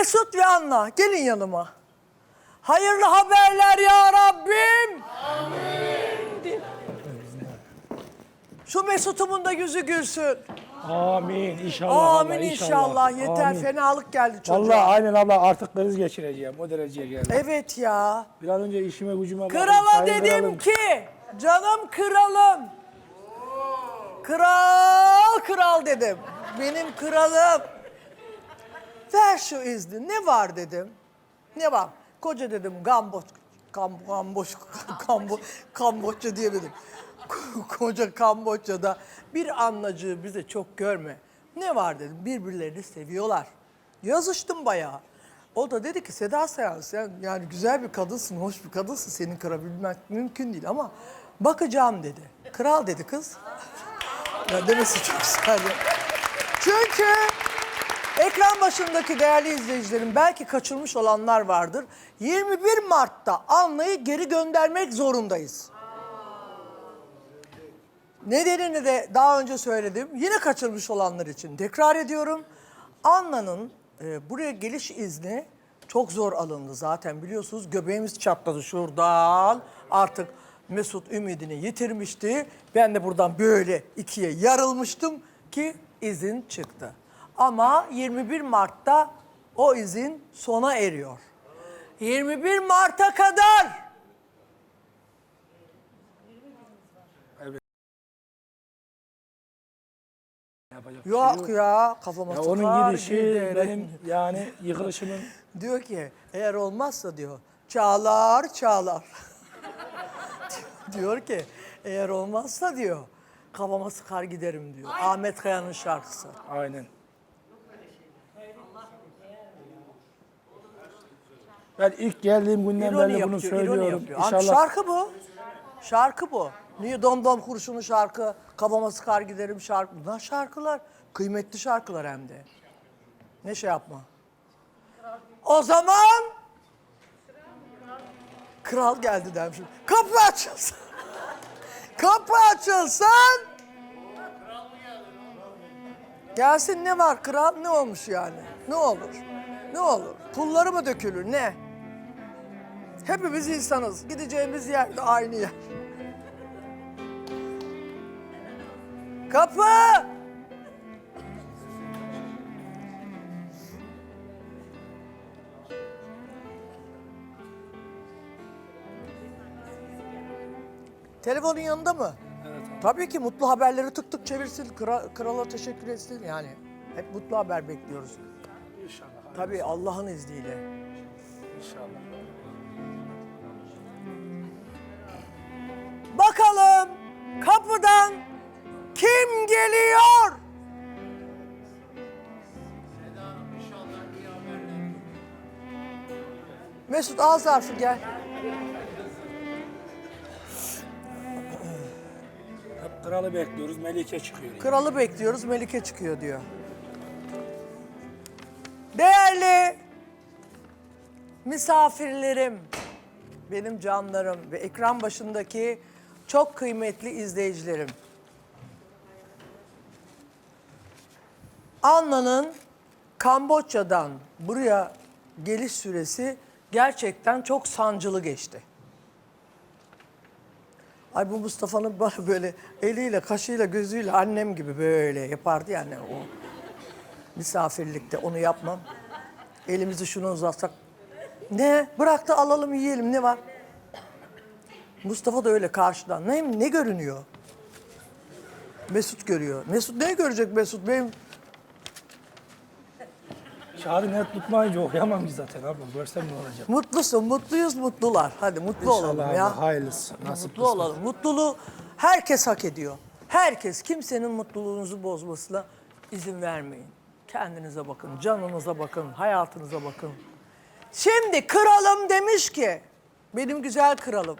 Mesut ve Anna gelin yanıma. Hayırlı haberler ya Rabbim. Şu Mesut'umun da yüzü gülsün. Amin inşallah. Amin inşallah. Yeter Amin. fenalık geldi çocuğa. Vallahi aynen abla artık kriz geçireceğim o dereceye geldi. Evet ya. Bir an önce işime gücüme bakayım. Krala dedim kralım. ki, canım kralım. Kral, kral dedim. Benim kralım. Ver şu izni. Ne var dedim. Ne var? Koca dedim Gamboç, Kam, Gamboç, Kambo, Kamboçya diyemedim. Koca Kamboçya'da bir anlacığı bize çok görme. Ne var dedim. Birbirlerini seviyorlar. Yazıştım bayağı. O da dedi ki Seda Sayan sen yani güzel bir kadınsın, hoş bir kadınsın. Senin kırabilmek mümkün değil ama bakacağım dedi. Kral dedi kız. Ya demesi çok güzeldi. Çünkü ekran başındaki değerli izleyicilerim belki kaçırmış olanlar vardır. 21 Mart'ta Anla'yı geri göndermek zorundayız. Nedenini de daha önce söyledim. Yine kaçırmış olanlar için tekrar ediyorum. Anna'nın e, buraya geliş izni çok zor alındı zaten biliyorsunuz. Göbeğimiz çatladı şuradan. Artık Mesut ümidini yitirmişti. Ben de buradan böyle ikiye yarılmıştım ki izin çıktı. Ama 21 Mart'ta o izin sona eriyor. 21 Mart'a kadar Yapacak bir şey Yok ya kafama Ya sıkar onun gidişi giderim. benim yani yıkılışımın Diyor ki eğer olmazsa diyor çağlar çağlar. diyor ki eğer olmazsa diyor kafama sıkar giderim diyor. Ahmet Kaya'nın şarkısı. aynen. Ben ilk geldiğim günden İroni beri bunu yapıyor, ironi söylüyorum. yapıyor. Abi İnşallah şarkı bu. Şarkı bu. Niye dom dom kurşunu şarkı, kafama sıkar giderim şarkı. Bunlar şarkılar. Kıymetli şarkılar hem de. Ne şey yapma. O zaman kral geldi demişim. Kapı açılsın. Kapı açılsın. Gelsin ne var kral ne olmuş yani? Ne olur? Ne olur? Pulları mı dökülür ne? Hepimiz insanız. Gideceğimiz yer de aynı yer. Kapı! Telefonun yanında mı? Evet abi. Tabii ki mutlu haberleri tık tık çevirsin, kra- krala teşekkür etsin yani. Hep mutlu haber bekliyoruz. İnşallah. Tabii Allah'ın izniyle. İnşallah. Mesut al zarfı gel. Hep kralı bekliyoruz. Melike çıkıyor. Kralı bekliyoruz Melike çıkıyor diyor. Değerli misafirlerim, benim canlarım ve ekran başındaki çok kıymetli izleyicilerim. Anna'nın Kamboçya'dan buraya geliş süresi gerçekten çok sancılı geçti. Ay bu Mustafa'nın bana böyle eliyle, kaşıyla, gözüyle annem gibi böyle yapardı yani o misafirlikte onu yapmam. Elimizi şunu uzatsak. Ne? Bırak da alalım yiyelim ne var? Mustafa da öyle karşıdan. Ne, ne görünüyor? Mesut görüyor. Mesut ne görecek Mesut? Benim Şahı net tutmayınca okuyamam ki zaten abla. Görsem ne olacak? mutlusun, mutluyuz, mutlular. Hadi mutlu olalım ya. abla, hayırlısı. Nasip Mutlu olalım. Mutluluğu herkes hak ediyor. Herkes kimsenin mutluluğunuzu bozmasına izin vermeyin. Kendinize bakın, canınıza bakın, hayatınıza bakın. Şimdi kralım demiş ki, benim güzel kralım.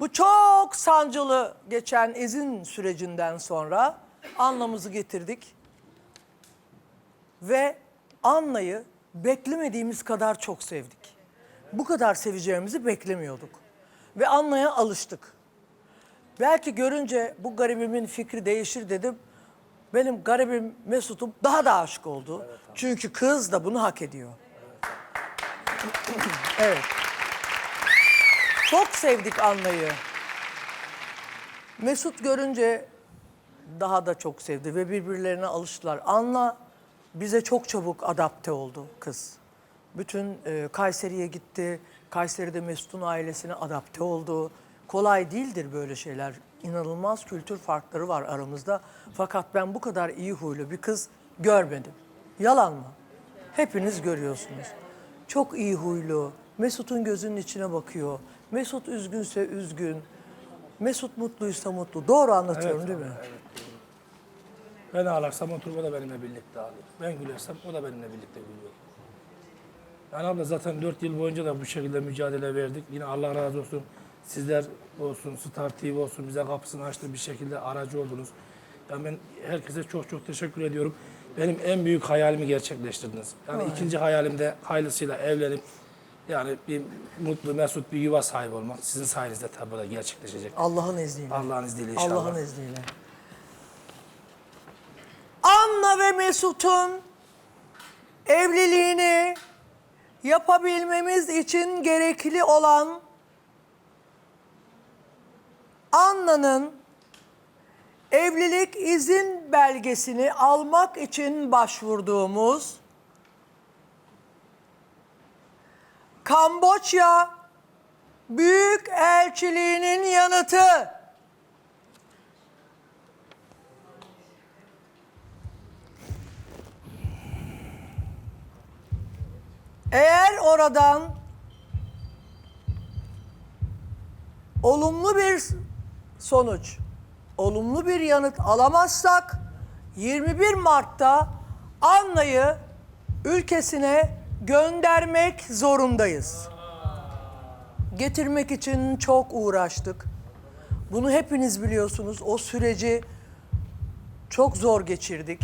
Bu çok sancılı geçen izin sürecinden sonra anlamızı getirdik. Ve Anna'yı beklemediğimiz kadar çok sevdik. Bu kadar seveceğimizi beklemiyorduk. Ve Anna'ya alıştık. Belki görünce bu garibimin fikri değişir dedim. Benim garibim Mesut'um daha da aşık oldu. Çünkü kız da bunu hak ediyor. evet. Çok sevdik Anna'yı. Mesut görünce daha da çok sevdi ve birbirlerine alıştılar. Anla bize çok çabuk adapte oldu kız. Bütün e, Kayseri'ye gitti. Kayseri'de Mesut'un ailesine adapte oldu. Kolay değildir böyle şeyler. İnanılmaz kültür farkları var aramızda. Fakat ben bu kadar iyi huylu bir kız görmedim. Yalan mı? Hepiniz görüyorsunuz. Çok iyi huylu. Mesut'un gözünün içine bakıyor. Mesut üzgünse üzgün. Mesut mutluysa mutlu. Doğru anlatıyorum Evet, değil mi? evet, Ben ağlarsam oturup o da benimle birlikte ağlıyor. Ben gülersem o da benimle birlikte gülüyor. Yani abla zaten 4 yıl boyunca da bu şekilde mücadele verdik. Yine Allah razı olsun. Sizler olsun, Star TV olsun bize kapısını açtı bir şekilde aracı oldunuz. Yani ben herkese çok çok teşekkür ediyorum. Benim en büyük hayalimi gerçekleştirdiniz. Yani ikinci hayalim de hayırlısıyla evlenip yani bir mutlu, mesut bir yuva sahibi olmak. Sizin sayenizde tabii da gerçekleşecek. Allah'ın izniyle. Allah'ın izniyle inşallah. Allah'ın izniyle. Anna ve Mesut'un evliliğini yapabilmemiz için gerekli olan Anna'nın evlilik izin belgesini almak için başvurduğumuz Kamboçya Büyük Elçiliğinin yanıtı. Eğer oradan olumlu bir sonuç, olumlu bir yanıt alamazsak 21 Mart'ta Anna'yı ülkesine göndermek zorundayız. Getirmek için çok uğraştık. Bunu hepiniz biliyorsunuz. O süreci çok zor geçirdik.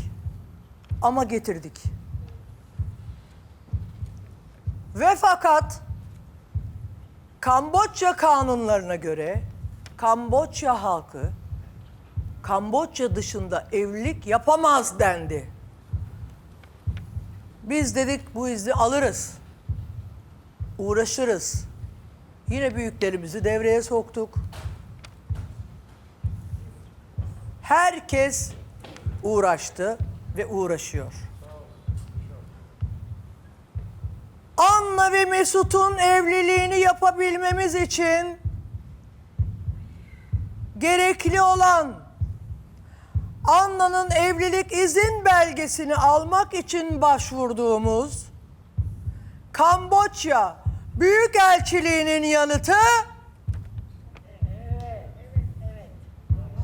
Ama getirdik. Ve fakat Kamboçya kanunlarına göre Kamboçya halkı Kamboçya dışında evlilik yapamaz dendi. Biz dedik bu izni alırız. Uğraşırız. Yine büyüklerimizi devreye soktuk. Herkes uğraştı ve uğraşıyor. Anna ve Mesut'un evliliğini yapabilmemiz için gerekli olan Anna'nın evlilik izin belgesini almak için başvurduğumuz Kamboçya Büyükelçiliğinin yanıtı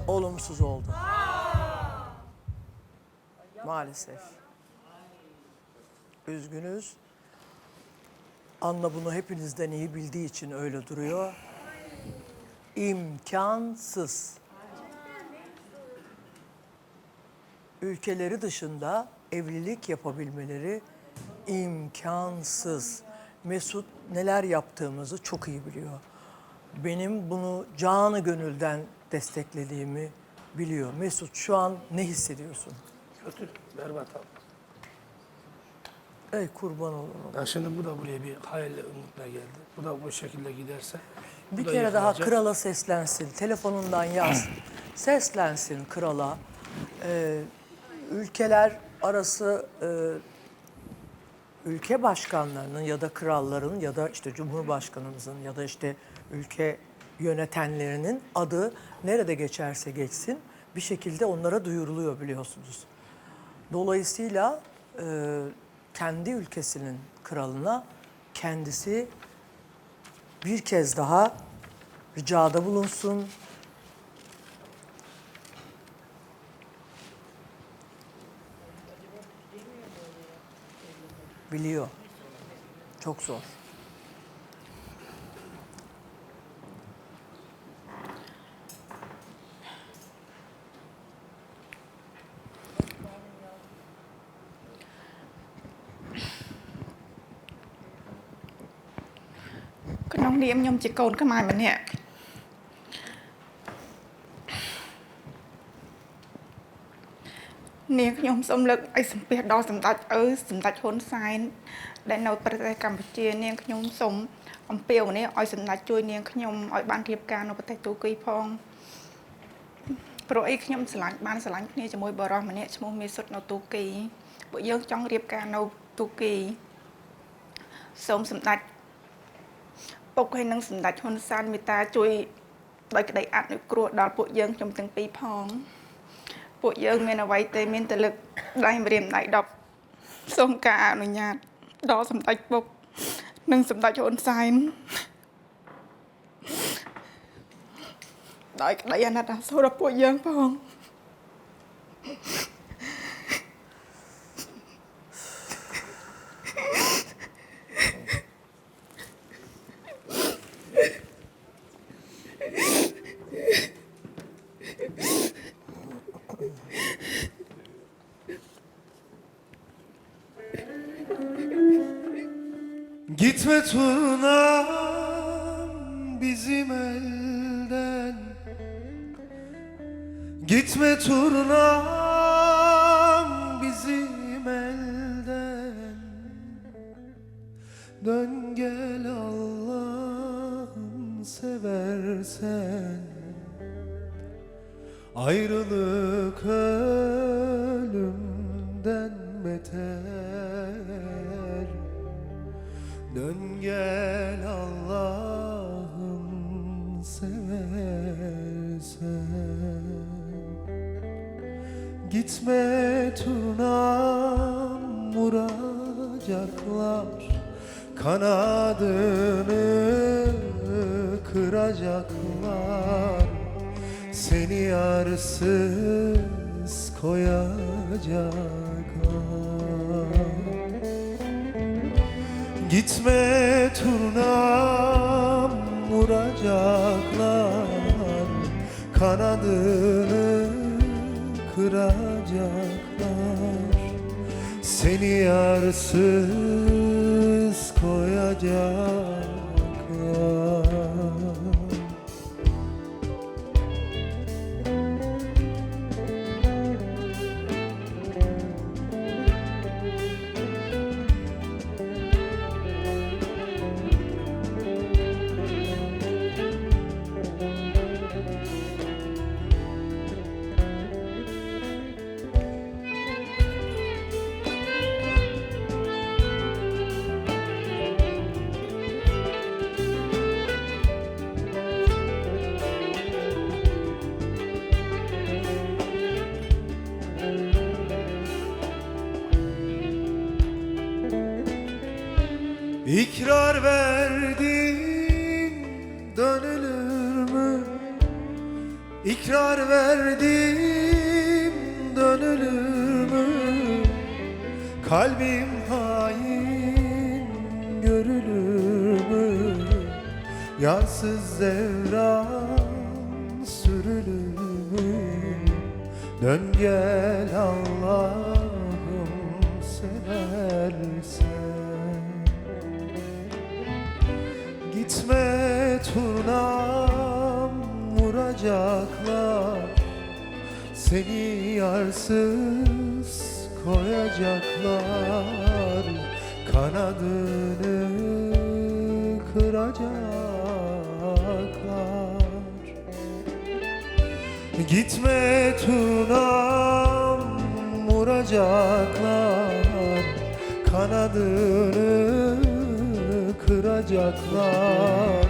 olumsuz oldu. Maalesef. Üzgünüz. Anla bunu hepinizden iyi bildiği için öyle duruyor. İmkansız. Ülkeleri dışında evlilik yapabilmeleri imkansız. Mesut neler yaptığımızı çok iyi biliyor. Benim bunu canı gönülden desteklediğimi biliyor. Mesut şu an ne hissediyorsun? Kötü, berbat abla. Ey kurban olurum. Ya şimdi bu da buraya bir hayalle umutla geldi. Bu da bu şekilde giderse. Bir kere daha krala seslensin. Telefonundan yaz. seslensin krala. Ee, ülkeler arası e, ülke başkanlarının ya da kralların ya da işte cumhurbaşkanımızın ya da işte ülke yönetenlerinin adı nerede geçerse geçsin bir şekilde onlara duyuruluyor biliyorsunuz. Dolayısıyla e, kendi ülkesinin kralına kendisi bir kez daha ricada bulunsun. Biliyor. Çok zor. ။ នុងនាមខ្ញុំជាកូនខ្មែរម្នាក់នាងខ្ញុំសូមលើកអីសំពះដល់សម្ដេចឪសម្ដេចហ៊ុនសែនដែលនៅប្រទេសកម្ពុជា នាងខ្ញុំសូមអំពាវនាវឲ្យសម្ដេចជួយនាងខ្ញុំឲ្យបានរៀបការនៅប្រទេសទូគីផងព្រោះអីខ្ញុំឆ្លាញ់បានឆ្លាញ់គ្នាជាមួយបរិសម្នាក់ឈ្មោះមេសុតនៅទូគីពួកយើងចង់រៀបការនៅទូគីសូមសម្ដេច ពុកហើយនឹងសម្ដេចហ៊ុនសែនមេត្តាជួយដោយក្តីអនុគ្រោះដល់ពួកយើងខ្ញុំទាំងពីរផង ពួកយើងមានអ្វីទេមានតែលើកដៃម្រាមដៃ10សូមការអនុញ្ញាតដល់សម្ដេចពុក និងសម្ដេចហ៊ុនសែនដោយក្តីអាណិតអាសូរដល់ពួកយើងផង Gitme turnam bizim elden. Gitme turnam bizim elden. Dön gel Allah'ım seversen. Ayrılık ölümden beter Dön gel Allah'ım seversen Gitme turnam vuracaklar Kanadını kıracaklar. Seni yarsız koyacaklar Gitme turnam vuracaklar Kanadını kıracaklar. Seni yarsız koyacaklar Kalbim hain görülür mü? Yansız devran sürülür mü? Dön gel Allah'ım seversen Gitme turnam vuracaklar Seni yarsız koyacaklar. Kanadını kıracaklar. Gitme tunam vuracaklar. Kanadını kıracaklar.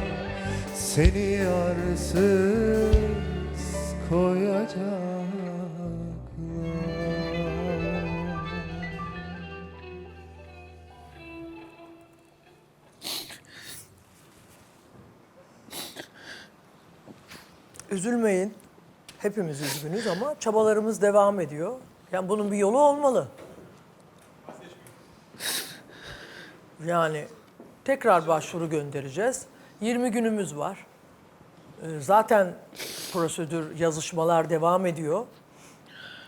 Seni yarsız koyacaklar Üzülmeyin. Hepimiz üzgünüz ama çabalarımız devam ediyor. Yani bunun bir yolu olmalı. Yani tekrar başvuru göndereceğiz. 20 günümüz var. Ee, Zaten prosedür, yazışmalar devam ediyor.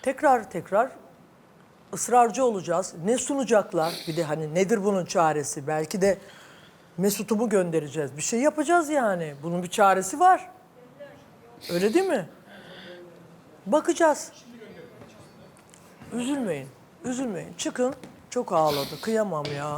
Tekrar tekrar ısrarcı olacağız. Ne sunacaklar? Bir de hani nedir bunun çaresi? Belki de Mesut'u mu göndereceğiz? Bir şey yapacağız yani. Bunun bir çaresi var. Öyle değil mi? Bakacağız. Üzülmeyin. Üzülmeyin. Çıkın. Çok ağladı. Kıyamam ya.